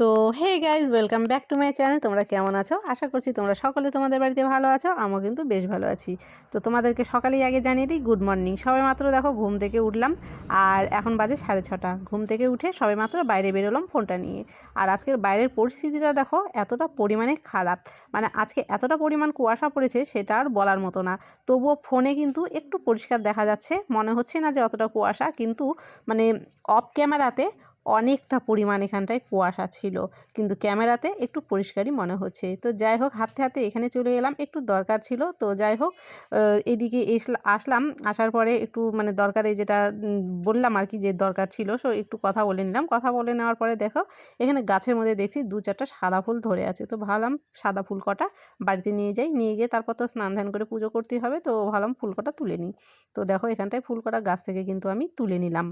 তো hey guys welcome back to my channel তোমরা কেমন আছো? আশা করছি তোমরা সকলে তোমাদের বাড়িতে ভালো আছো, আমিও কিন্তু বেশ ভালো আছি। তো, তোমাদেরকে সকালেই আগে জানিয়ে দিই গুড মর্নিং সবে মাত্র দেখো ঘুম থেকে উঠলাম, আর এখন বাজে সাড়ে ছটা। ঘুম থেকে উঠে সবে মাত্র বাইরে বেরোলাম ফোনটা নিয়ে। আর আজকের বাইরের পরিস্থিতিটা দেখো এতটা পরিমাণে খারাপ। মানে আজকে এতটা পরিমাণ কুয়াশা পড়েছে, সেটা আর বলার মতো না। তবুও ফোনে কিন্তু একটু পরিষ্কার দেখা যাচ্ছে। মনে হচ্ছে না যে অতটা কুয়াশা, কিন্তু মানে অফ ক্যামেরাতে অনেকটা পরিমাণ এখানটায় কুয়াশা ছিল। কিন্তু ক্যামেরাতে একটু পরিষ্কারই মনে হচ্ছে। তো যাই হোক, হাতে হাতে এখানে চলে এলাম। একটু দরকার ছিল। তো যাই হোক এদিকে আসলাম। আসার পরে একটু মানে দরকারে যেটা বললাম আর কি যে দরকার ছিল, সো একটু কথা বলে নিলাম। কথা বলে নেওয়ার পরে দেখো, এখানে গাছের মধ্যে দেখছি দু চারটা সাদা ফুল ধরে আছে। তো ভাবলাম সাদা ফুল কটা বাড়িতে নিয়ে যাই। নিয়ে গিয়ে তারপর তো স্নান ধ্যান করে পুজো করতেই হবে। তো ভাবলাম ফুল কটা তুলে নিই। তো দেখো, এখানটায় ফুল কটা গাছ থেকে কিন্তু আমি তুলে নিলাম।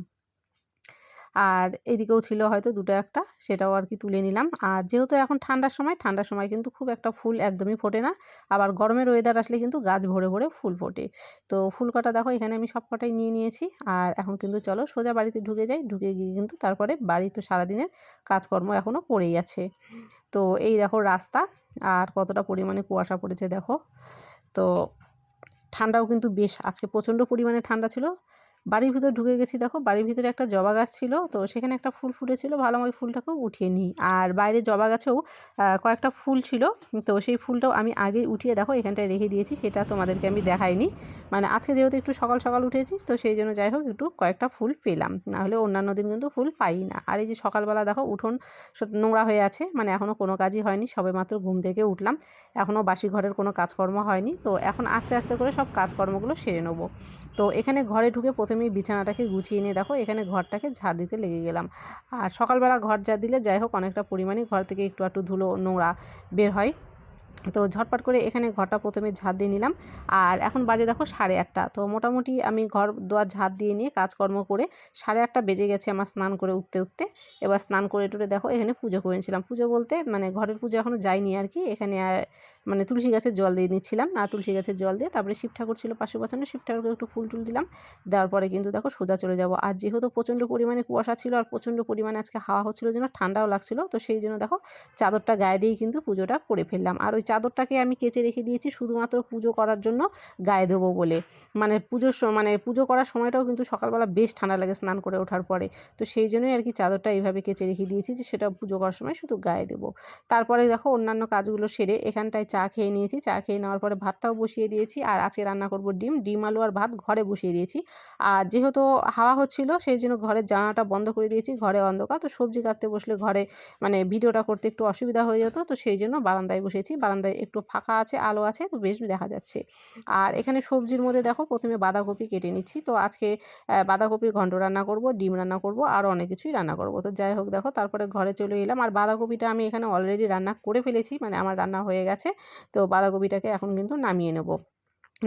আর এদিকেও ছিল হয়তো দুটো একটা, সেটাও আর কি তুলে নিলাম। আর যেহেতু এখন ঠান্ডার সময় ঠান্ডার সময় কিন্তু খুব একটা ফুল একদমই ফোটে না। আবার গরমের ওয়েদার আসলে কিন্তু গাছ ভরে ভরে ফুল ফোটে। তো ফুল কটা দেখো, এখানে আমি সব কটাই নিয়ে নিয়েছি। আর এখন কিন্তু চলো সোজা বাড়িতে ঢুকে যাই। ঢুকে গিয়ে কিন্তু তারপরে বাড়ি তো সারাদিনের কাজকর্ম এখনও পড়েই আছে। তো এই দেখো রাস্তা, আর কতটা পরিমাণে কুয়াশা পড়েছে দেখো। তো ঠান্ডাও কিন্তু বেশ, আজকে প্রচণ্ড পরিমাণে ঠান্ডা ছিল। বাড়ির ভিতর ঢুকে গেছি, দেখো বাড়ির ভিতরে একটা জবা গাছ ছিল, তো সেখানে একটা ফুল ফুটেছিল, ভালো ওই ফুলটাকেও উঠিয়ে নিই। আর বাইরে জবা গাছেও কয়েকটা ফুল ছিল, তো সেই ফুলটাও আমি আগেই উঠিয়ে, দেখো এখানটায় রেখে দিয়েছি, সেটা তোমাদেরকে আমি দেখাইনি। মানে আজকে যেহেতু একটু সকাল সকাল উঠেছি, তো সেই জন্য যাই হোক একটু কয়েকটা ফুল পেলাম, নাহলে অন্যান্য দিন কিন্তু ফুল পাই না। আর এই যে সকালবেলা, দেখো উঠোন নোংরা হয়ে আছে মানে এখনও কোনো কাজই হয়নি সবে মাত্র ঘুম থেকে উঠলাম এখনও বাসি ঘরের কোনো কাজকর্ম হয়নি, তো এখন আস্তে আস্তে করে সব কাজকর্মগুলো সেরে নেব। তো এখানে ঘরে ঢুকে প্রথমেই বিছানাটাকে গুছিয়ে নিয়ে দেখো, এখানে ঘরটাকে ঝাড় দিতে লেগে গেলাম। আর সকালবেলা ঘর ঝাড় দিলে যাই হোক, অনেকটা পরিমাণে ঘর থেকে একটু একটু ধুলো, নোংরা বের হয়। তো ঝটপট করে এখানে ঘরটা প্রথমে ঝাঁট দিয়ে নিলাম। আর এখন বাজে দেখো সাড়ে আটটা। তো মোটামুটি আমি ঘর দোয়ার ঝাঁট দিয়ে নিয়ে কাজকর্ম করে সাড়ে আটটা বেজে গেছে আমার স্নান করে উঠতে উঠতে। এবার স্নান করে টুরে দেখো এখানে পুজো করে নিয়েছিলাম। পুজো বলতে মানে ঘরের পুজো এখনও যায়নি আর কি। এখানে আর মানে তুলসী গাছের জল দিয়ে নিচ্ছিলাম। আর তুলসী গাছের জল দিয়ে তারপরে শিব ঠাকুর ছিল পাশে বছরে শিব ঠাকুরকে একটু ফুল টুল দিলাম। দেওয়ার পরে কিন্তু দেখো সোজা চলে যাব। আর যেহেতু প্রচণ্ড পরিমাণে কুয়াশা ছিল আর প্রচণ্ড পরিমাণে আজকে হাওয়া হচ্ছিল জন্য ঠান্ডাও লাগছিল, তো সেই জন্য দেখো চাদরটা গায়ে দিয়েই কিন্তু পুজোটা করে ফেললাম। আর ওই চাদরটাকে আমি কেচে রেখে দিয়েছি শুধুমাত্র পুজো করার জন্য গায়ে দেবো বলে। মানে পুজোর মানে পুজো করার সময়টাও কিন্তু সকালবেলা বেশ ঠান্ডা লাগে স্নান করে ওঠার পরে। তো সেই জন্যই আর কি চাদরটা এইভাবে কেচে রেখে দিয়েছি যে সেটা পুজো করার সময় শুধু গায়ে দেবো। তারপরে দেখো অন্যান্য কাজগুলো সেরে এখানটায় চা খেয়ে নিয়েছি। চা খেয়ে নেওয়ার পরে ভাতটাও বসিয়ে দিয়েছি আর আজকে রান্না করব ডিম। ডিম, আলু আর ভাত ঘরে বসিয়ে দিয়েছি। আর যেহেতু হাওয়া হচ্ছিল সেই জন্য ঘরের জানাটা বন্ধ করে দিয়েছি, ঘরে অন্ধকার। তো সবজি কাটতে বসলে ঘরে মানে ভিডিওটা করতে একটু অসুবিধা হয়ে যেত। তো সেই জন্য বারান্দায় বসেছি। বারান্দায় একটু ফাঁকা আছে, আলো আছে, তো বেশ দেখা যাচ্ছে। আর এখানে সবজির মধ্যে দেখো প্রথমে বাঁধাকপি কেটে নিচ্ছি। তো আজকে বাঁধাকপির ঘন্ট রান্না করব, ডিম রান্না করব, আর অনেক কিছুই রান্না করব। তো যাই হোক দেখো, তারপরে ঘরে চলে এলাম। আর বাঁধাকপিটা আমি এখানে অলরেডি রান্না করে ফেলেছি মানে আমার রান্না হয়ে গেছে। তো বাঁধাকপিটাকে এখন কিন্তু নামিয়ে নেব।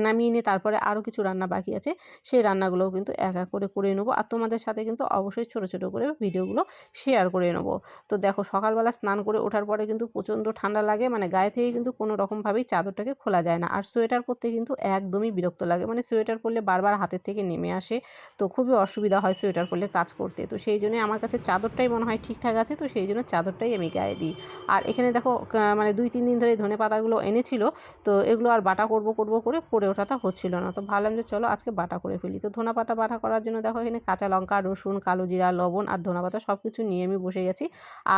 নামিয়ে নিয়ে তারপরে আরও কিছু রান্না বাকি আছে, সেই রান্নাগুলোও কিন্তু এক এক করে করে নেব। আর তোমাদের সাথে কিন্তু অবশ্যই ছোটো ছোটো করে ভিডিওগুলো শেয়ার করে নেব। তো দেখো সকালবেলা স্নান করে ওঠার পরে কিন্তু প্রচণ্ড ঠান্ডা লাগে মানে গায়ে থেকে কিন্তু কোনো রকমভাবেই চাদরটাকে খোলা যায় না। আর সোয়েটার পরতে কিন্তু একদমই বিরক্ত লাগে মানে সোয়েটার পরলে বারবার হাতের থেকে নেমে আসে, তো খুবই অসুবিধা হয় সোয়েটার পরলে কাজ করতে। তো সেই জন্যই আমার কাছে চাদরটাই মনে হয় ঠিকঠাক আছে, তো সেই জন্য চাদরটাই আমি গায়ে দিই। আর এখানে দেখো মানে দুই, তিন দিন ধরে ধনে পাতাগুলো এনেছিল, তো এগুলো আর বাটা করব করব করে করে ওঠাটা হচ্ছিল না। তো ভাবলাম যে চলো আজকে বাটা করে ফেলি। তো ধনা পাতা বাটা করার জন্য দেখো এখানে কাঁচা লঙ্কা, রসুন, কালো জিরা, লবণ আর ধনা পাতা সব কিছু নিয়ে আমি বসে গেছি।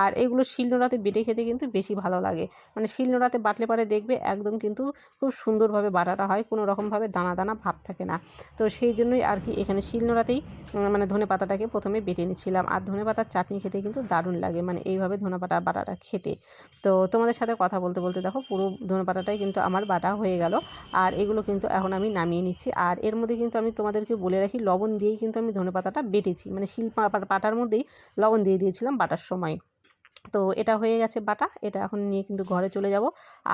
আর এগুলো শিলনোড়াতে বেটে খেতে কিন্তু বেশি ভালো লাগে। মানে শিলনোড়াতে বাটলে পারে দেখবে একদম কিন্তু খুব সুন্দরভাবে বাটাটা হয়, কোনো রকমভাবে দানা দানা ভাব থাকে না। তো সেই জন্যই আর কি এখানে শিলনোড়াতেই মানে ধনে পাতাটাকে প্রথমে বেটে নিচ্ছিলাম। আর ধনে পাতার চাটনি খেতে কিন্তু দারুণ লাগে মানে এইভাবে ধনে পাতা বাটাটা খেতে। তো তোমাদের সাথে কথা বলতে বলতে দেখো পুরো ধনে পাতাটাই কিন্তু আমার বাটা হয়ে গেল। আর এগুলো কিন্তু এখন আমি নামিয়ে নিচ্ছি। আর এর মধ্যে কিন্তু আমি তোমাদেরকে বলে রাখি, লবণ দিয়েই কিন্তু আমি ধনে পাতাটা বেটেছি। মানে শিল পাটার মধ্যেই লবণ দিয়ে দিয়েছিলাম বাটার সময়। তো এটা হয়ে গেছে বাটা, এটা এখন নিয়ে কিন্তু ঘরে চলে যাব।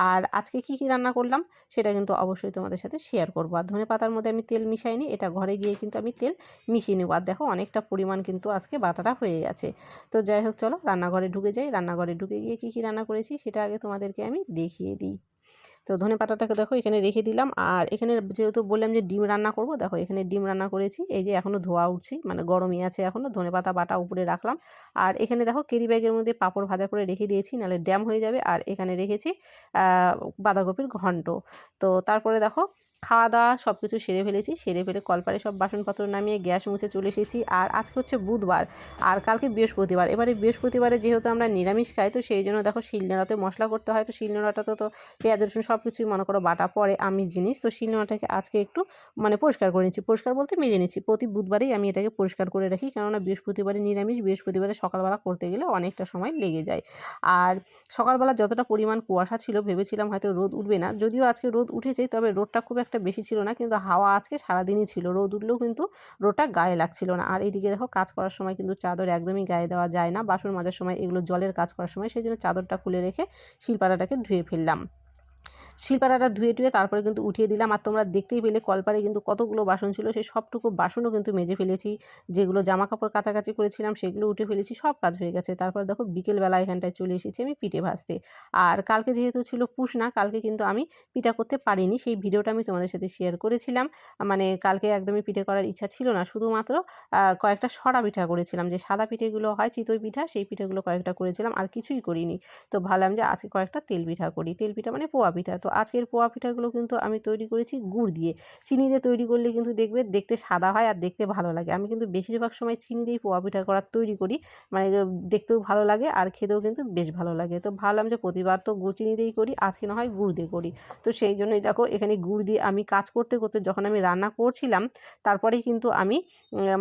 আর আজকে কি কি রান্না করলাম সেটা কিন্তু অবশ্যই তোমাদের সাথে শেয়ার করব। আর ধনে পাতার মধ্যে আমি তেল মিশাইনি, এটা ঘরে গিয়ে কিন্তু আমি তেল মিশিয়ে নেব। আর দেখো অনেকটা পরিমাণ কিন্তু আজকে বাটাটা হয়ে গেছে। তো যাই হোক চলো, রান্নাঘরে ঢুকে যাই। রান্নাঘরে ঢুকে গিয়ে কী কী রান্না করেছি সেটা আগে তোমাদেরকে আমি দেখিয়ে দিই। তো ধনে পাতাটাকে দেখো এখানে রেখে দিলাম। আর এখানে যেহেতু বললাম যে ডিম রান্না করব, দেখো এখানে ডিম রান্না করেছি। এই যে এখনও ধোয়া উঠছি মানে গরমই আছে এখনও ধনে পাতা বাটা উপরে রাখলাম। আর এখানে দেখো কেরি ব্যাগের মধ্যে পাঁপড় ভাজা করে রেখে দিয়েছি, নাহলে ড্যাম হয়ে যাবে। আর এখানে রেখেছি বাঁধাকপির ঘন্ট। তো তারপরে দেখো খাওয়া দাওয়া সব কিছু সেরে ফেলেছি, সেরে ফেলে কলপারে সব বাসনপত্র নামিয়ে গ্যাস মুছে চলে এসেছি। আর আজকে হচ্ছে বুধবার, আর কালকে বৃহস্পতিবার। এবারে বৃহস্পতিবারে যেহেতু আমরা নিরামিষ খাই, তো সেই জন্য দেখো শিলনোড়াতে মশলা করতে হয়। তো শিলনোড়াটা তো তো পেঁয়াজ, রসুন সব কিছুই মনে করো বাটা পরে আমি জিনিস। তো শিলনোড়াটাকে আজকে একটু মানে পরিষ্কার করে নিচ্ছি। পরিষ্কার বলতে মেজে নিচ্ছি। প্রতি বুধবারেই আমি এটাকে পরিষ্কার করে রাখি। কেননা বৃহস্পতিবারে নিরামিষ, বৃহস্পতিবারে সকালবেলা করতে গেলে অনেকটা সময় লেগে যায়। আর সকালবেলা যতটা পরিমাণ কুয়াশা ছিল, ভেবেছিলাম হয়তো রোদ উঠবে না। যদিও আজকে রোদ উঠেছে, তবে রোদটা খুব বেশি ছিল না, কিন্তু হাওয়া আজকে সারাদিনই ছিল। রোদ উঠলেও কিন্তু রোটা গায়ে লাগছিল না। আর এদিকে দেখো কাজ করার সময় কিন্তু চাদর একদমই গায়ে দেওয়া যায় না। বাসন মাজার সময় এগুলো জলের কাজ করার সময় সেই জন্য চাদরটা খুলে রেখে শিলপাটাটাকে ধুয়ে ফেললাম। শিলপাটাটা ধুয়ে টুয়ে তারপরে কিন্তু উঠিয়ে দিলাম। আর তোমরা দেখতেই পেলে কলপারে কিন্তু কতগুলো বাসন ছিল, সেই সবটুকু বাসনও কিন্তু মেজে ফেলেছি। যেগুলো জামা কাপড় কাছাকাছি করেছিলাম সেগুলো উঠে ফেলেছি, সব কাজ হয়ে গেছে। তারপর দেখো বিকেলবেলা এখানটায় চলে এসেছি আমি পিঠে ভাজতে। আর কালকে যেহেতু ছিল পুষ না, কালকে কিন্তু আমি পিঠা করতে পারিনি, সেই ভিডিওটা আমি তোমাদের সাথে শেয়ার করেছিলাম। মানে কালকে একদমই পিঠে করার ইচ্ছা ছিল না, শুধুমাত্র কয়েকটা সরা পিঠা করেছিলাম। যে সাদা পিঠেগুলো হয় চিতই পিঠা, সেই পিঠেগুলো কয়েকটা করেছিলাম, আর কিছুই করিনি। তো ভাবলাম যে আজকে কয়েকটা তেল পিঠা করি। তেল পিঠা মানে পোয়া পিঠা। তো আজকের পোয়া পিঠাগুলো কিন্তু আমি তৈরি করেছি গুড় দিয়ে। চিনি দিয়ে তৈরি করলে কিন্তু দেখবে, দেখতে সাদা হয় আর দেখতে ভালো লাগে। আমি কিন্তু বেশিরভাগ সময় চিনি দিয়েই পোয়া পিঠা করার তৈরি করি। মানে দেখতেও ভালো লাগে আর খেতেও কিন্তু বেশ ভালো লাগে। তো ভাবলাম যে প্রতিবার তো গুড় চিনি দিয়েই করি, আজকে না হয় গুড় দিয়ে করি। তো সেই জন্যই দেখো, এখানে গুড় দিয়ে আমি কাজ করতে করতে যখন আমি রান্না করছিলাম, তারপরেই কিন্তু আমি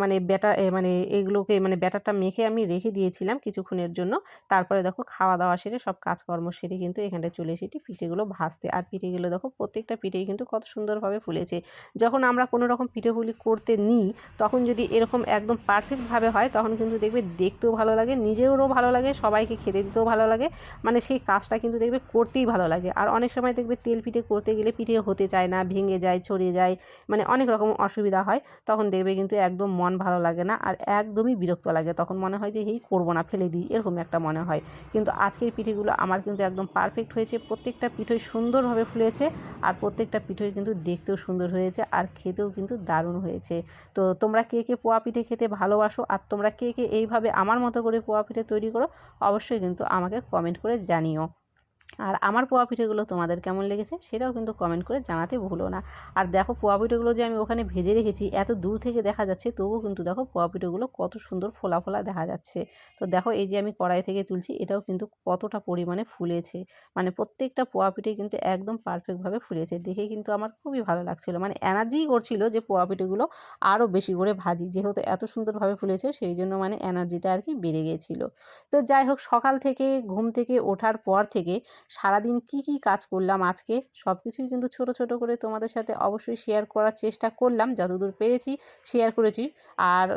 মানে ব্যাটার মানে এগুলোকে মানে ব্যাটারটা মেখে আমি রেখে দিয়েছিলাম কিছুক্ষণের জন্য। তারপরে দেখো, খাওয়া দাওয়া সেরে সব কাজকর্ম সেরে কিন্তু এখানটায় চলে এসেছি পিঠেগুলো ভাজতে আর পিঠে পিঠেগুলো দেখো, প্রত্যেকটা পিঠেই কিন্তু কত সুন্দরভাবে ফুলেছে। যখন আমরা কোনো রকম পিঠেপুলি করতে নিই, তখন যদি এরকম একদম পারফেক্টভাবে হয়, তখন কিন্তু দেখবে দেখতেও ভালো লাগে, নিজেরও ভালো লাগে, সবাইকে খেতে দিতেও ভালো লাগে। মানে সেই কাজটা কিন্তু দেখবে করতেই ভালো লাগে। আর অনেক সময় দেখবে তেল পিঠে করতে গেলে পিঠে হতে চায় না, ভেঙে যায়, ছড়িয়ে যায় মানে অনেক রকম অসুবিধা হয়। তখন দেখবে কিন্তু একদম মন ভালো লাগে না আর একদমই বিরক্ত লাগে। তখন মনে হয় যে এই করব না, ফেলে দিই, এরকম একটা মনে হয়। কিন্তু আজকের পিঠেগুলো আমার কিন্তু একদম পারফেক্ট হয়েছে। প্রত্যেকটা পিঠোই সুন্দরভাবে ফুলেছে আর প্রত্যেকটা পিঠোই কিন্তু দেখতেও সুন্দর হয়েছে আর খেতেও কিন্তু দারুণ হয়েছে। তো তোমরা কে কে পোয়া পিঠে খেতে ভালোবাসো আর তোমরা কে কে এইভাবে আমার মতো করে পোয়া পিঠে তৈরি করো, অবশ্যই কিন্তু আমাকে কমেন্ট করে জানিও। আর আমার পোয়া পিঠেগুলো তোমাদের কেমন লেগেছে সেটাও কিন্তু কমেন্ট করে জানাতে ভুলো না। আর দেখো পোয়া পিঠেগুলো যে আমি ওখানে ভেজে রেখেছি, এত দূর থেকে দেখা যাচ্ছে, তবুও কিন্তু দেখো পোয়া পিঠেগুলো কত সুন্দর ফোলা ফোলা দেখা যাচ্ছে। তো দেখো এই যে আমি কড়াই থেকে তুলছি, এটাও কিন্তু কতটা পরিমাণে ফুলেছে। মানে প্রত্যেকটা পোয়া পিঠে কিন্তু একদম পারফেক্টভাবে ফুলেছে। দেখে কিন্তু আমার খুবই ভালো লাগছিল। মানে এনার্জিই করছিল যে পোয়া পিঠেগুলো আরও বেশি করে ভাজি। যেহেতু এত সুন্দরভাবে ফুলেছে, সেই জন্য মানে এনার্জিটা আর কি বেড়ে গিয়েছিল তো যাই হোক, সকাল থেকে, ঘুম থেকে ওঠার পর থেকে সারাদিন কি কি কাজ করলাম আজকে সব কিছুই কিন্তু ছোট ছোট করে তোমাদের সাথে অবশ্যই শেয়ার করার চেষ্টা করলাম, যতদূর পেরেছি শেয়ার করেছি। আর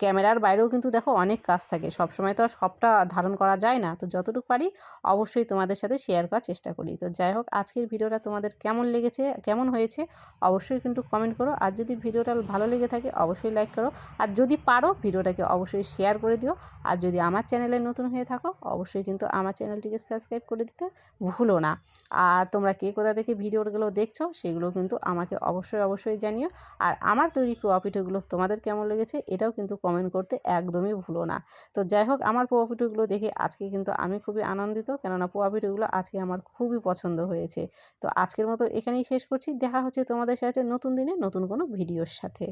ক্যামেরার বাইরেও কিন্তু দেখো অনেক কাজ থাকে। সব সময় তো আর সবটা ধারণ করা যায় না। তো যতটুকু পারি অবশ্যই তোমাদের সাথে শেয়ার করার চেষ্টা করি। তো যাই হোক, আজকের ভিডিওটা তোমাদের কেমন লেগেছে, কেমন হয়েছে অবশ্যই কিন্তু কমেন্ট করো। আর যদি ভিডিওটা ভালো লেগে থাকে অবশ্যই লাইক করো। আর যদি পারো ভিডিওটাকে অবশ্যই শেয়ার করে দিও। আর যদি আমার চ্যানেলে নতুন হয়ে থাকো অবশ্যই কিন্তু আমার চ্যানেলটিকে সাবস্ক্রাইব করে দিতে ভুলো না। আর তোমরা কে কোথা থেকে ভিডিওগুলো দেখছ সেগুলো কিন্তু আমাকে অবশ্যই অবশ্যই জানিও। আর আমার তৈরি পোয়া পিঠেগুলো তোমাদের কেমন লেগেছে এটাও কিন্তু কমেন্ট করতে একদমই ভুলো না। তো যাই হোক আমার পোয়া পিঠেগুলো দেখে আজকে কিন্তু আমি খুবই আনন্দিত। কেননা পোয়া পিঠেগুলো আজকে আমার খুবই পছন্দ হয়েছে। তো আজকের মতো এখানেই শেষ করছি। দেখা হচ্ছে তোমাদের সাথে নতুন দিনে নতুন কোনো ভিডিওর সাথে।